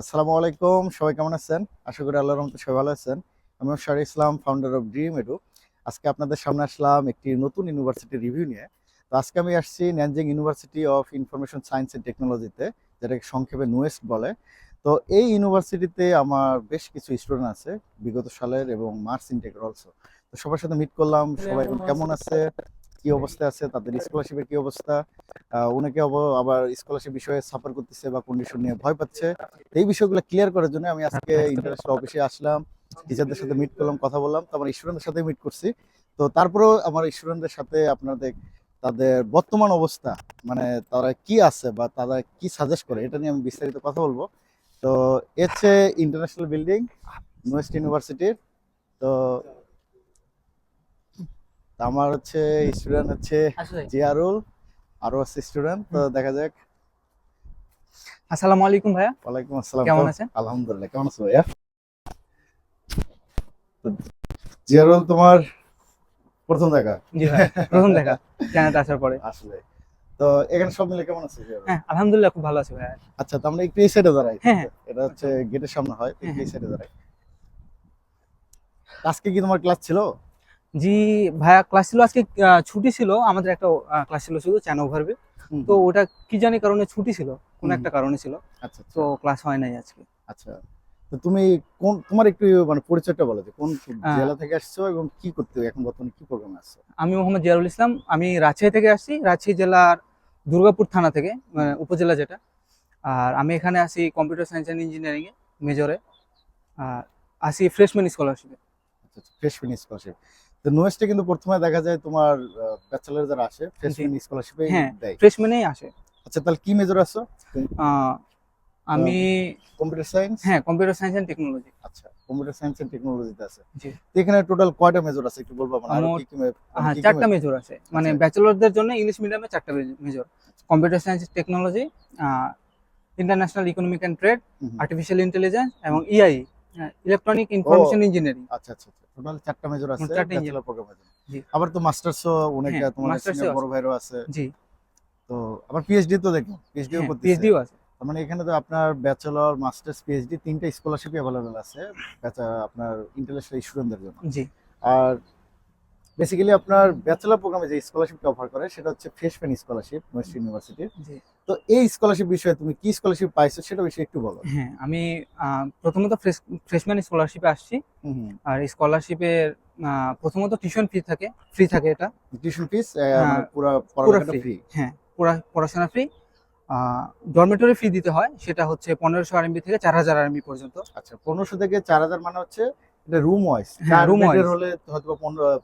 আসসালামু আলাইকুম সবাই কেমন আছেন? আশা করি আল্লাহর রহমতে সবাই ভালো আছেন। আমি Shari Islam founder of dream edu আজকে আপনাদের সামনে আসলাম একটি নতুন ইউনিভার্সিটি রিভিউ নিয়ে। তো আজকে আমি আসছি Nanjing university of information science and টেকনোলজিতে যেটাকে সংক্ষেপে নুয়েস্ট বলে। তো এই ইউনিভার্সিটিতে আমার বেশ কিছু স্টুডেন্ট আছে বিগত সালের এবং মার্চ ইনটেকের অলসো তো সবার সাথে মিট করলাম সবাই এখন কেমন আছে? কি অবস্থায় আছে, তাদের স্কলারশিপের কি অবস্থা? অনেকে আবার- স্কলারশিপ বিষয়ে সাফার করতেছে বা কন্ডিশন নিয়ে ভয় পাচ্ছে। এই বিষয়গুলো ক্লিয়ার করার জন্য আমি আজকে ইন্টারন্যাশনাল অফিসে আসলাম। টিচারদের সাথে মিট করলাম, কথা বললাম। তো আমার স্টুডেন্টদের সাথে মিট করছি। তো তারপরেও আমার স্টুডেন্টদের সাথে আপনাদের, তাদের বর্তমান অবস্থা মানে তারা কি আছে বা তারা কি সাজেস্ট করে, এটা নিয়ে আমি বিস্তারিত কথা বলব। তো, এ হচ্ছে ইন্টারন্যাশনাল বিল্ডিং ওয়েস্ট ইউনিভার্সিটির তো আমার হচ্ছে স্টুডেন্ট হচ্ছে জিয়ারুল আরও আছে স্টুডেন্ট তো দেখা যাক। আসসালামু আলাইকুম ভাইয়া। ওয়ালাইকুম আসসালাম। কেমন আছেন? আলহামদুলিল্লাহ কেমন আছো ভাইয়া? জিয়ারুল তোমার প্রথম দেখা? জি ভাই প্রথম দেখা চ্যানেলটা আসার পরে। আসলে। তো এখানে সব মিলে কেমন আছে হ্যাঁ আলহামদুলিল্লাহ খুব ভালো আছি ভাইয়া। আচ্ছা তো আমরা একটু এই সাইডে দাঁড়াই। হ্যাঁ, হ্যাঁ। এটা হচ্ছে গেটের সামনে হয় একটু এই হ্যাঁ, সাইডে দাঁড়াই। আজকে কি তোমার ক্লাস ছিল? জি ভাইয়া ক্লাস ছিল আজকে ছুটি ছিল আমাদের একটা ক্লাস ছিল শুধু চ্যান ওভারভি তো ওটা কি জানি কারণে ছুটি ছিল কোন একটা কারণে ছিল। আচ্ছা তো ক্লাস হয় নাই আজকে। আচ্ছা তো তুমি কোন তোমার একটু মানে পরিচয়টা বলো যে কোন জেলা থেকে আসছো এবং কি করতে এখন বর্তমানে কি প্রোগ্রামে আসছো আমি মোহাম্মদ জিয়ারুল ইসলাম আমি রাজশাহী থেকে আসছি রাজশাহী জেলার দুর্গাপুর থানা থেকে মানে উপজেলা যেটা। আর আমি এখানে আসি কম্পিউটার সায়েন্স অ্যান্ড ইঞ্জিনিয়ারিং এ মেজরে আর আসি ফ্রেশম্যান স্কলারশিপে আচ্ছা ফ্রেশম্যান স্কলারশিপ তো নোয়েস্টে কিন্তু প্রথমে দেখা যায় তোমার ব্যাচেলর যারা আসে ফ্রেশম্যান স্কলারশিপে। দেয়। ফ্রেশম্যানেই আসে। আচ্ছা তাহলে কি মেজর আছো? আমি কম্পিউটার সায়েন্স হ্যাঁ কম্পিউটার সায়েন্স অ্যান্ড টেকনোলজি আচ্ছা কম্পিউটার সায়েন্স এন্ড টেকনোলজিতে আছে। জি। এখানে টোটাল কয়টা মেজর আছে একটু বলব? মানে আরও কি কি হ্যাঁ চারটা মেজর আছে। মানে আচ্ছা। ব্যাচেলরদের জন্য ইংলিশ মিডিয়ামে চারটা major computer science technology international economic and trade. Artificial intelligence এবং ইআই ইলেকট্রনিক ইনফরমেশন ইঞ্জিনিয়ারিং আচ্ছা আচ্ছা টোটাল চারটা মেজর আছে চারটা ব্যাচেলর প্রোগ্রামের জন্য জি। আবার তো মাস্টার্সও অনেক হ্যাঁ, তোমার সিনিয়র বড় ভাইরও আছে। জি। তো আবার পিএইচডি তো দেখলাম পিএইচডিও করতেছে। পিএইচডিও আছে। মানে এখানে তো আপনার ব্যাচেলর মাস্টার্স পিএইচডি তিনটা স্কলারশিপ অ্যাভেলেবেল আছে আপনার ইন্টারন্যাশনাল স্টুডেন্টদের জন্য। জি। আর বেসিক্যালি আপনার ব্যাচেলর প্রোগ্রামে যে স্কলারশিপটা অফার করে সেটা হচ্ছে ফ্রেশম্যান স্কলারশিপ ওয়েস্ট ইউনিভার্সিটির জি। তো এই স্কলারশিপ বিষয়ে তুমি কি স্কলারশিপ পাইছো সেটা বিষয়ে একটু বলো। হ্যাঁ আমি প্রথমত ফ্রেশম্যান স্কলারশিপে আসছি। আর স্কলারশিপের প্রথমত টিউশন ফি থাকে ফ্রি থাকে এটা। টিউশন ফিস পুরো পুরা free। ফ্রি হ্যাঁ পড়া- পড়াশোনা ফ্রি ডরমেটরি ফি দিতে হয় সেটা হচ্ছে পনেরোশো আরএমবি থেকে চার হাজার আরএমবি পর্যন্ত। আচ্ছা পনেরোশো থেকে চার হাজার মানে হচ্ছে এটা রুম ওয়াইজ হ্যাঁ, room বেডের হলে হয়তো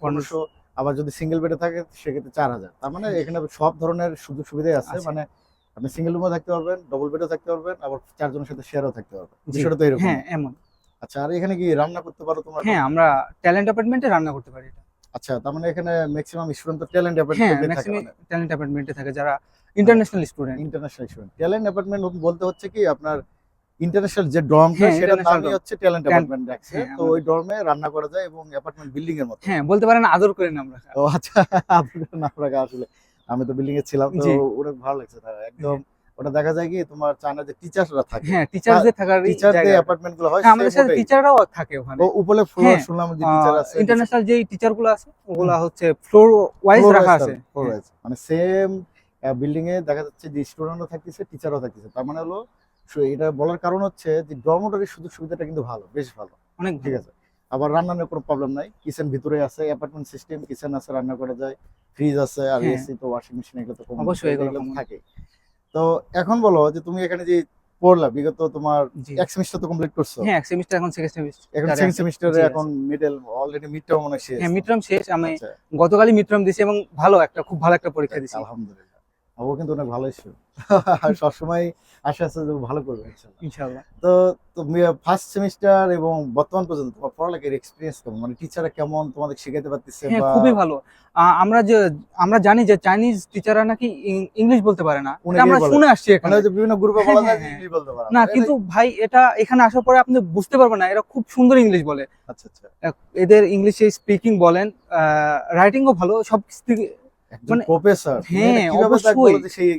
পনেরোশো আবার যদি সিঙ্গেল বেডে থাকে সেক্ষেত্রে চার হাজার। তার মানে এখানে সব ধরনের সুযোগ সুবিধাই আছে। মানে আপনি সিঙ্গেল রুমও থাকতে পারবেন ডবল বেডও থাকতে পারবেন আবার চারজনের সাথে শেয়ারও থাকতে পারবেন। বিষয়টা তো এরকম। হ্যাঁ এমন। আচ্ছা আর এখানে কি রান্না করতে পারো তোমরা? হ্যাঁ আমরা ট্যালেন্ট অ্যাপার্টমেন্টে রান্না করতে পারি এটা। আচ্ছা তার মানে এখানে ম্যাক্সিমাম স্টুডেন্ট তো ট্যালেন্ট অ্যাপার্টমেন্টে থাকে ম্যাক্সিমাম ট্যালেন্ট অ্যাপার্টমেন্টে থাকে যারা international student international student talent apartment বলতে হচ্ছে কি আপনার ইন্টারন্যাশনাল যে ডর্মটা হ্যাঁ, সেটার নামই হচ্ছে ট্যালেন্ট অ্যাপার্টমেন্ট রাখছে তো ওই ডর্মে রান্না করা যায় এবং অ্যাপার্টমেন্ট বিল্ডিং এর মতো। হ্যাঁ বলতে পারেন আদর করেন আমরা। ও আচ্ছা আপনার নাম রাখা আসলে। আমি তো বিল্ডিং এ ছিলাম তো জি। ভালো লাগছে একদম ওটা দেখা যায় কি তোমার চায়না যে টিচাররা থাকে হ্যাঁ টিচারদের থাকার টিচার যে অ্যাপার্টমেন্টগুলো হয় হ্যাঁ, আমাদের সাথে টিচাররাও থাকে ওখানে। ও উপরে ফ্লোর হ্যাঁ, শুনলাম যে টিচার আছে। ইন্টারন্যাশনাল যেই টিচারগুলো আছে ওগুলা হচ্ছে ফ্লোর ওয়াইজ রাখা আছে। floor wise। মানে সেম বিল্ডিং এ দেখা যাচ্ছে যে স্টুডেন্টও থাকতেছে টিচারও থাকতেছে। তার মানে হলো এটা বলার কারণ হচ্ছে যে ডরমেটরির সুযোগ সুবিধাটা কিন্তু ভালো বেশ ভালো। অনেক ঠিক আছে? আবার রান্নার কোনো প্রবলেম নাই। কিচেন ভিতরে আছে অ্যাপার্টমেন্ট সিস্টেম কিচেন আছে রান্না করা যায়। ফ্রিজ আছে আর হ্যাঁ। এসি তো ওয়াশিং মেশিন এগুলো তো অবশ্যই এগুলো থাকে। তো এখন বলো যে তুমি এখানে যে পড়লা বিগত তোমার এক সেমিস্টার তো কমপ্লিট করছ। হ্যাঁ এক সেমিস্টার এখন সেকেন্ড সেমিস্টার এখন সেকেন্ড সেমিস্টারে এখন মিডল অলরেডি মিডটাও মনে হয় শেষ। হ্যাঁ মিডটার্ম শেষ। আমি আচ্ছা, গতকালই মিডটার্ম দিছি এবং ভালো একটা খুব ভালো একটা পরীক্ষা দিছি। আলহামদুলিল্লাহ। ও কিন্তু অনেক ভালো আর সবসময় আশা আছে যে ভালো করবে ইনশাআল্লাহ। তো ফার্স্ট সেমিস্টার এবং বর্তমান পর্যন্ত তোমার পড়ালেখার এক্সপিরিয়েন্স কেমন? মানে টিচাররা কেমন? তোমাদের শেখাতে পারতেছে হ্যাঁ খুবই ভালো। আমরা যে আমরা জানি যে চাইনিজ টিচাররা নাকি ইংলিশ বলতে পারে না। আমরা শুনে আসছি মানে এখানে যে বিভিন্ন গ্রুপে বলা যায় হ্যাঁ, ইংলিশ বলতে পারে না। কিন্তু ভাই এটা এখানে আসার পরে আপনি বুঝতে পারবেন না এরা খুব সুন্দর ইংলিশ বলে। আচ্ছা আচ্ছা। এদের ইংলিশে স্পিকিং বলেন রাইটিংও ভালো সব মানে- প্রফেসর হ্যাঁ, অবশ্যই। সেই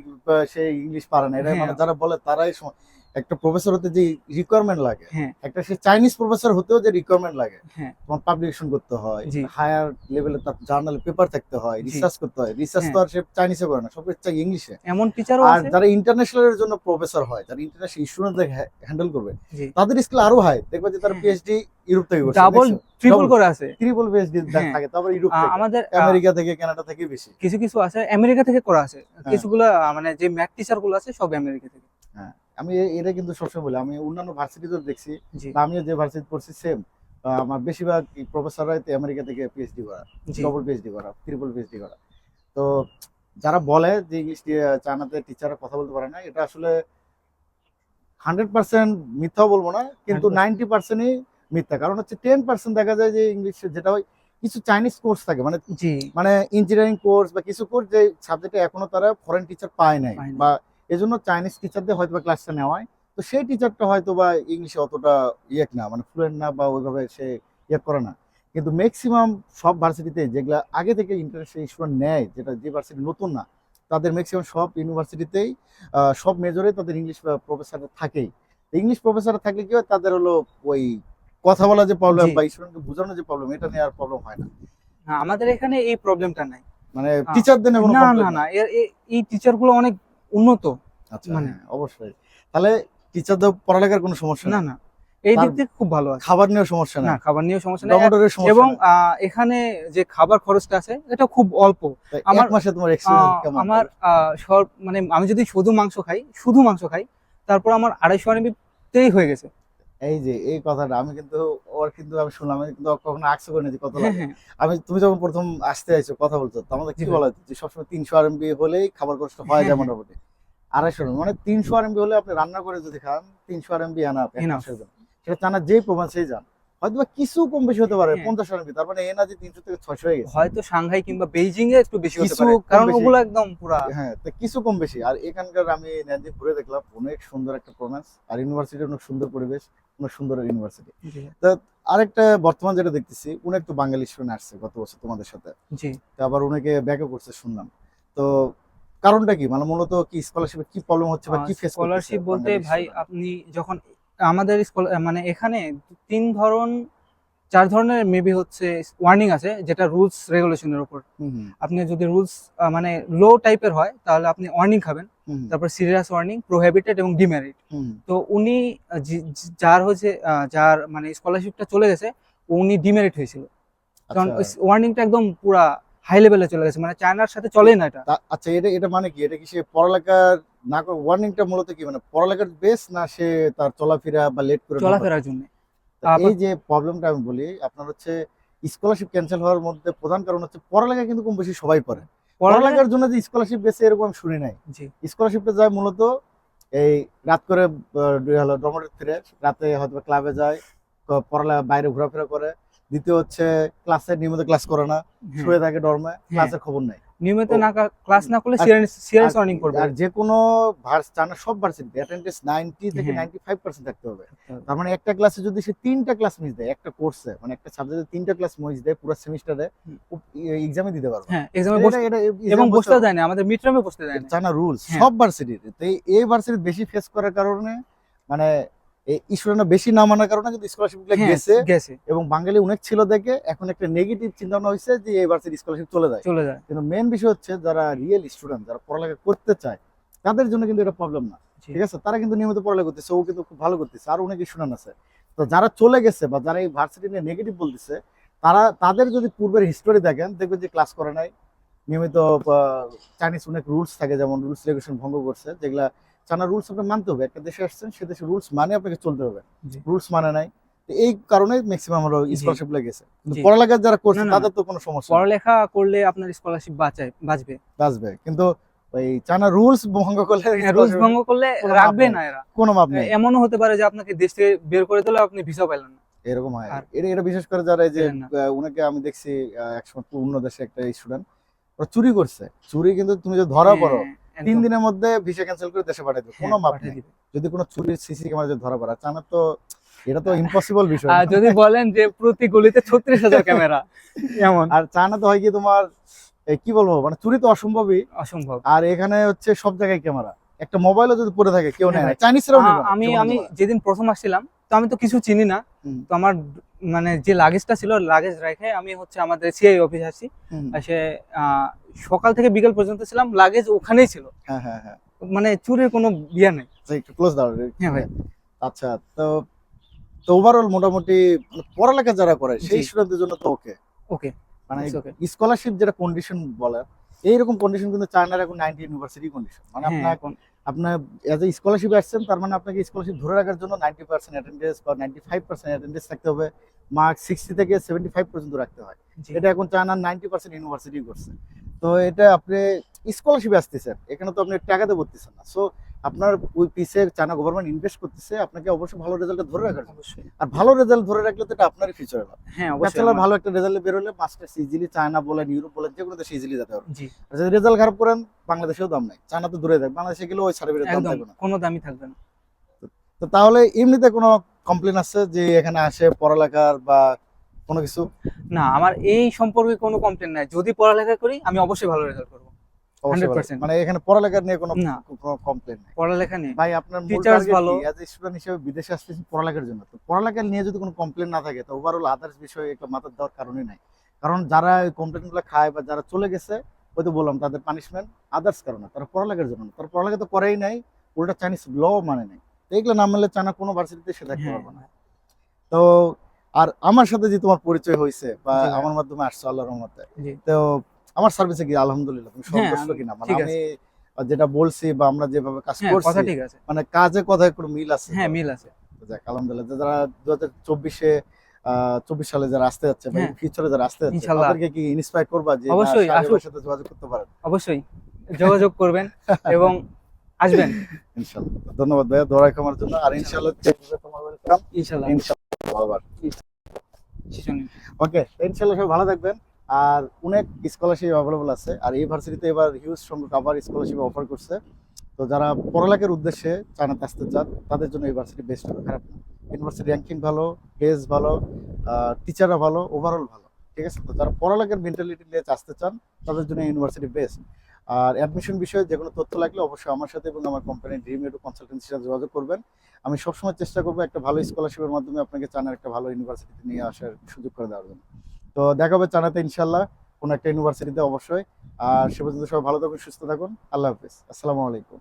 সেই ইংলিশ পারে না এটা হ্যাঁ। মানে যারা বলে তারাই সম- একটা প্রফেসর হতে যে রিকোয়ারমেন্ট লাগে হ্যাঁ। একটা সে চাইনিজ প্রফেসর হতেও যে রিকোয়ারমেন্ট লাগে হ্যাঁ। তোমার পাবলিকেশন করতে হয় হায়ার লেভেলে তার জার্নালে পেপার থাকতে হয় রিসার্চ করতে হয় রিসার্চ তো হ্যাঁ। আর সে চাইনিজে করে না সব কিছু চাই ইংলিশে এমন টিচারও আর যারা ইন্টারন্যাশনাল এর জন্য প্রফেসর হয় যারা ইন্টারন্যাশনাল স্টুডেন্টদের হ্যান্ডেল করবে তাদের স্কিল আরও হাই দেখবে যে তারা হ্যাঁ। পিএইচডি ইউরোপ থেকে করছে ডাবল ট্রিপল করে আছে। ট্রিপল পিএইচডি হ্যাঁ। থাকে তারপর ইউরোপ থেকে আমাদের আমেরিকা থেকে কানাডা থেকে বেশি। কিছু কিছু আছে আমেরিকা থেকে করা আছে। হ্যাঁ। কিছুগুলো মানে যে ম্যাথ টিচারগুলো আছে সব আমেরিকা থেকে। আমি এটা কিন্তু সবসময় বলি আমি অন্যান্য ভার্সিটিতে দেখছি আমিও যে ভার্সিটি পড়ছি সেম আমার বেশিরভাগ প্রফেসররা আমেরিকা থেকে পিএইচডি করা ডবল পিএইচডি করা ট্রিপল পিএইচডি করা। তো যারা বলে যে ইংলিশ চায়নাতে টিচাররা কথা বলতে পারে না এটা আসলে হান্ড্রেড পার্সেন্ট মিথ্যাও বলব না কিন্তু 100% নাইনটি পার্সেন্টই মিথ্যা। কারণ হচ্ছে টেন পার্সেন্ট দেখা যায় যে ইংলিশ যেটা হয় কিছু চাইনিজ কোর্স থাকে মানে মানে ইঞ্জিনিয়ারিং কোর্স বা কিছু কোর্স যে সাবজেক্টে এখনও তারা ফরেন টিচার পায় নাই। বা এজন্য চাইনিজ টিচারদের হয়তো বা ক্লাসটা নেওয়া হয় তো সেই টিচারটা হয়তো বা ইংলিশে অতটা ইয়ে না মানে ফ্লুয়েন্ট না বা ওইভাবে সে ইয়ে করে না। কিন্তু ম্যাক্সিমাম সব ভার্সিটিতে যেগুলা আগে থেকে ইন্টারন্যাশনাল স্টুডেন্ট নেয় যেটা যে ভার্সিটি নতুন না তাদের ম্যাক্সিমাম সব ইউনিভার্সিটিতেই সব মেজরে তাদের ইংলিশ প্রফেসর থাকেই। ইংলিশ প্রফেসর থাকলে কি হয় তাদের হলো ওই কথা বলা যে প্রবলেম। বা স্টুডেন্টকে বোঝানো যে প্রবলেম এটা নিয়ে আর প্রবলেম হয় না। আমাদের এখানে এই প্রবলেমটা নাই। মানে টিচারদের না না না এই টিচারগুলো অনেক উন্নত। আচ্ছা। মানে- অবশ্যই। তাহলে টিচারদের পড়ালেখার কোনো সমস্যা না না। এই দিক থেকে খুব ভালো আছে। খাবার নিয়েও সমস্যা না খাবার নিয়েও সমস্যা না এবং এখানে যে খাবার খরচটা আছে এটা খুব অল্প। আমার- মাসে তোমার এক্সপিরিয়েন্স আমার মানে আমি যদি শুধু মাংস খাই শুধু মাংস খাই তারপর আমার আড়াইশো তেই হয়ে গেছে। এই যে এই কথাটা আমি কিন্তু ওর কিন্তু আমি শুনলাম আমি কিন্তু কখনো আকসে করে নিয়েছি কত হ্যাঁ লাগে। হ্যাঁ। আমি তুমি যখন প্রথম আসতে আইছো কথা বলছো তো আমাদের কি বলা যে সবসময় তিনশো আর আরএমবি হলেই খাবার কষ্ট হয় যেমন যায়। মোটামুটি। আড়াইশো মানে তিনশো আর আরএমবি হলে আপনি রান্না করে যদি খান তিনশো আর আরএমবি আনা Enough. সেটা চানা যেই প্রমাণেই যান হয়তো কিছু কম বেশি হতে পারে হ্যাঁ। পঞ্চাশ আরএমবি তার মানে এ না যে তিনশো থেকে ছয়শো হয়ে গেছে। হয়তো সাংহাই কিংবা বেইজিং এ একটু বেশি হতে কিছু পারে কারণ ওগুলো একদম পুরা হ্যাঁ তো কিছু কম বেশি। আর এখানকার আমি ন্যান্দি ঘুরে দেখলাম অনেক সুন্দর একটা আর ইউনিভার্সিটি অনেক সুন্দর পরিবেশ অনেক সুন্দর ইউনিভার্সিটি আরেকটা বর্তমান যেটা দেখতেছি উনি একটু বাঙালি স্টুডেন্ট আসছে গত বছর তোমাদের সাথে। জি। তো আবার উনাকে ব্যাকও করছে শুনলাম। তো কারণটা কি? মানে মূলত কি স্কলারশিপে কি প্রবলেম হচ্ছে বা কি ফেস স্কলারশিপ বলতে ভাই আপনি যখন আমাদের মানে এখানে তিন ধরন চার ধরনের মেবি হচ্ছে ওয়ার্নিং আছে যেটা রুলস রেগুলেশনের উপর। আপনি যদি রুলস মানে লো টাইপের হয় তাহলে আপনি ওয়ার্নিং খাবেন। তারপর সিরিয়াস ওয়ার্নিং প্রোহেবিটেড এবং ডিমেরিট তো উনি যার হয়েছে যার মানে স্কলারশিপটা চলে গেছে উনি ডিমেরিট হয়েছিল। কারণ ওয়ার্নিংটা একদম পুরা হাই লেভেলে চলে গেছে মানে চায়নার সাথে চলেই না এটা। আচ্ছা এটা এটা মানে কি? এটা কি সে পড়ালেখার না ওয়ার্নিংটা মূলত কি মানে পড়ালেখার বেস না সে তার চলাফেরা বা লেট করে চলাফেরার জন্য। এই যে প্রবলেমটা আমি বলি আপনার হচ্ছে স্কলারশিপ ক্যান্সেল হওয়ার মধ্যে প্রধান কারণ হচ্ছে পড়ালেখা কিন্তু কম বেশি সবাই করে। পড়ালেখার জন্য যে স্কলারশিপ বেসে এরকম আমি শুনি নাই। জি। স্কলারশিপটা যায় মূলত এই রাত করে ডরমেটরি ফিরে রাতে হয়তো ক্লাবে যায় পড়ালেখা বাইরে ঘোরাফেরা করে। দ্বিতীয় হচ্ছে ক্লাসে নিয়মিত ক্লাস করে না হ্যাঁ। শুয়ে থাকে ডরমে ক্লাসের খবর নাই। নিয়মিত না ক্লাস না করলে সিরিয়াস করবে। আর যে কোনো ভার্স সব ভার্সিটি অ্যাটেন্ডেন্স নাইনটি থেকে হ্যাঁ। নাইনটি ফাইভ পার্সেন্ট থাকতে হবে। তার মানে একটা ক্লাসে যদি সে তিনটা ক্লাস মিস দেয় একটা কোর্সে মানে একটা সাবজেক্টে তিনটা ক্লাস মিস দেয় পুরো সেমিস্টারে। এক্সামে দিতে পারবে হ্যাঁ এক্সামে এবং বসতে দেয় না আমাদের মিডটার্মে বসতে দেয় না। জানা রুলস হ্যাঁ। সব ভার্সিটির তো এই- এই ভার্সিটি বেশি ফেস করার কারণে মানে এই বেশি না মানার কারণে কিন্তু স্কলারশিপগুলো হ্যাঁ, গেছে। গেছে। এবং বাঙালি অনেক ছিল দেখে এখন একটা নেগেটিভ চিন্তা ভাবনা হয়েছে যে ভার্সিটি স্কলারশিপ চলে যায়। চলে যায়। কিন্তু মেন বিষয় হচ্ছে যারা রিয়েল স্টুডেন্ট যারা পড়ালেখা করতে চায় তাদের জন্য কিন্তু এটা প্রবলেম না। ঠিক আছে? তারা কিন্তু নিয়মিত পড়ালেখা করতেছে ও কিন্তু খুব ভালো করতেছে আর অনেক স্টুডেন্ট আছে। তো যারা চলে গেছে বা যারা এই ভার্সিটি নিয়ে নেগেটিভ বলতেছে তারা তাদের যদি পূর্বের হিস্টোরি দেখেন দেখবেন যে ক্লাস করে নাই। নিয়মিত চাইনিজ অনেক রুলস থাকে যেমন রুলস রেগুলেশন ভঙ্গ করছে যেগুলা চানা রুলস আপনাকে মানতে হবে। একটা দেশে আসছেন সে দেশে রুলস মানে আপনাকে চলতে হবে। রুলস মানে নাই। এই কারণে ম্যাক্সিমাম আমরা স্কলারশিপ লেগেছে। পড়ালেখা যারা করছে তাদের তো কোনো সমস্যা পড়ালেখা করলে আপনার স্কলারশিপ বাঁচায় বাঁচবে। বাঁচবে। কিন্তু ওই চানা রুলস ভঙ্গ করলে রুলস ভঙ্গ করলে রাখবে না এরা। কোনো মাপ নেই। এমনও হতে পারে যে আপনাকে দেশ থেকে বের করে দিলে আপনি ভিসা পাইলেন না। এরকম হয়। এটা এটা বিশেষ করে যারা যে উনাকে আমি দেখছি একসময় অন্য দেশে একটা স্টুডেন্ট ওরা চুরি করছে। চুরি কিন্তু তুমি যদি ধরা পড়ো হ্যাঁ, তিন দিনের মধ্যে ভিসা ক্যান্সেল করে দেশে পাঠিয়ে দেবে কোনো হ্যাঁ, মাপ নেই। যদি কোনো চুরির সিসি ক্যামেরা যদি ধরা পড়ে চানা তো এটা তো ইম্পসিবল বিষয়। আর যদি বলেন যে প্রতি গলিতে ছত্রিশ হাজার ক্যামেরা এমন। আর চায়না তো হয় কি তোমার কি বলব মানে চুরি তো অসম্ভবই। অসম্ভব। আর এখানে হচ্ছে সব জায়গায় ক্যামেরা একটা মোবাইলও যদি পড়ে থাকে কেউ নেয় হ্যাঁ চাইনিজরাও না, আমি আমি যেদিন প্রথম আসছিলাম তো আমি তো কিছু চিনি না। তো আমার মানে যে লাগেজটা ছিল লাগেজ রেখে আমি হচ্ছে আমাদের সিআই অফিস এসে আহ, সকাল থেকে বিকেল পর্যন্ত ছিলাম লাগেজ ওখানেই ছিল। হ্যাঁ হ্যাঁ হ্যাঁ। মানে চুরির কোনো বিয়া নেই। আচ্ছা, একটু ক্লোজ দাও হ্যাঁ ভাই। আচ্ছা তো তো ওভারঅল মোটামুটি পড়ালেখা যারা করে সেই স্টুডেন্টদের জন্য তো ওকে ওকে মানে স্কলারশিপ যেটা কন্ডিশন বলে এইরকম কন্ডিশন কিন্তু চায়নার এখন নাইনটি ইউনিভার্সিটি কন্ডিশন মানে আপনার এখন আপনার এজ এ স্কলারশিপ আসছেন তার মানে আপনাকে স্কলারশিপ ধরে রাখার জন্য নাইনটি পার্সেন্ট অ্যাটেন্ডেন্স বা নাইনটি ফাইভ পার্সেন্ট অ্যাটেন্ডেন্স থাকতে হবে। মার্ক সিক্সটি থেকে সেভেন্টি ফাইভ পর্যন্ত রাখতে হয়। এটা এখন চায়না নাইনটি পার্সেন্ট ইউনিভার্সিটি করছে। তো এটা আপনি স্কলারশিপে আসতেছেন। এখানে তো আপনি টাকাতে ভর্তিছেন না। সো আপনার ওই পিসে চায়না গভর্নমেন্ট ইনভেস্ট করতেছে আপনাকে অবশ্যই ভালো রেজাল্টটা ধরে রাখার অবশ্যই। আর ভালো রেজাল্ট ধরে রাখলে তো এটা আপনারই ফিউচার হবে হ্যাঁ অবশ্যই ভালো একটা রেজাল্ট বেরোলে মাস্টার্স ইজিলি চায়না বলেন ইউরোপ বলেন যে কোনো দেশে ইজিলি যেতে পারবে জি। আর যদি রেজাল্ট খারাপ করেন বাংলাদেশেও দাম নাই। চায়না তো দূরে থাকবে বাংলাদেশে গেলে ওই সার্টিফিকেট দাম থাকবে না। কোনো দামই থাকবে না। তো তাহলে এমনিতে কোনো কমপ্লেন আছে যে এখানে আসে পড়ালেখার বা কোনো কিছু? না আমার এই সম্পর্কে কোনো কমপ্লেন নাই। যদি পড়ালেখা করি আমি অবশ্যই ভালো রেজাল্ট করব। 100% মানে এখানে পড়ালেখার নিয়ে কোনো কমপ্লেন নেই। পড়ালেখা নিয়ে ভাই আপনার মূল ভালো। অ্যাজ স্টুডেন্ট হিসেবে বিদেশে আসতেছি পড়ালেখার জন্য। তো পড়ালেখা নিয়ে যদি কোনো কমপ্লেন না থাকে তো ওভারঅল আদার্স বিষয়ে একটা মাথার দেওয়ার কারণই নাই। কারণ যারা ওই কমপ্লেনগুলো খায় বা যারা চলে গেছে ওই তো বললাম তাদের পানিশমেন্ট আদার্স কারণে তারা পড়ালেখার জন্য তারা পড়ালেখা তো করেই নাই উল্টা চাইনিজ ল মানে নাই। তো এগুলো না মানলে চায়না কোনো ভার্সিটিতে সে হ্যাঁ পারবে না। তো আর আমার সাথে যে তোমার পরিচয় হয়েছে বা আমার মাধ্যমে আসছো আল্লাহর রহমতে তো আমার সার্ভিসে কি আলহামদুলিল্লাহ তুমি হ্যাঁ, সন্তুষ্ট কিনা। মানে আমি যেটা বলছি বা আমরা যেভাবে কাজ হ্যাঁ কথা করছি ঠিক আছে। মানে কাজে কথায় কোনো মিল আছে? হ্যাঁ মিল আছে। যাক আলহামদুলিল্লাহ। যারা দু হাজার চব্বিশে চব্বিশ সালে যারা আসতে যাচ্ছে বা হ্যাঁ। ফিউচারে যারা আসতে যাচ্ছে তাদেরকে কি ইন্সপায়ার করবা যে অবশ্যই, আসুক। সাথে যোগাযোগ করতে পারেন? অবশ্যই যোগাযোগ করবেন এবং আসবেন। ইনশাল্লাহ। ধন্যবাদ ভাইয়া দোয়াই খামার জন্য। আর ইনশাল্লাহ তোমার ওয়েলকাম ইনশাল্লাহ। ইনশাল্লাহ আবার। শিশু নিয়ে। ওকে ইনশাল্লাহ সবাই ভালো থাকবেন। আর অনেক স্কলারশিপ অ্যাভেলেবল আছে। আর এই ভার্সিটিতে এবার হিউজ সংখ্যক আবার স্কলারশিপ অফার করছে। তো যারা পড়ালেখার উদ্দেশ্যে চায়নাতে আসতে চান, তাদের জন্য এই ভার্সিটি বেস্ট হবে। খারাপ ইউনিভার্সিটি র্যাঙ্কিং ভালো পেজ ভালো টিচাররা ভালো ওভারঅল ভালো। ঠিক আছে? তো যারা পড়ালেখার মেন্টালিটি নিয়ে আসতে চান, তাদের জন্য ইউনিভার্সিটি বেস্ট আর অ্যাডমিশন বিষয়ে যে কোনো তথ্য লাগলে অবশ্যই আমার সাথে এবং আমার কোম্পানি ড্রিম এডু কনসালটেন্সির সাথে যোগাযোগ করবেন। আমি সবসময় চেষ্টা করব একটা ভালো স্কলারশিপের মাধ্যমে আপনাকে চানার একটা ভালো ইউনিভার্সিটিতে নিয়ে আসার সুযোগ করে দেওয়ার জন্য। তো দেখা হবে চানাতে ইনশাল্লাহ কোনো একটা ইউনিভার্সিটিতে অবশ্যই। আর সে পর্যন্ত সবাই ভালো থাকুন, সুস্থ থাকুন। আল্লাহ হাফিজ। আসসালামু আলাইকুম।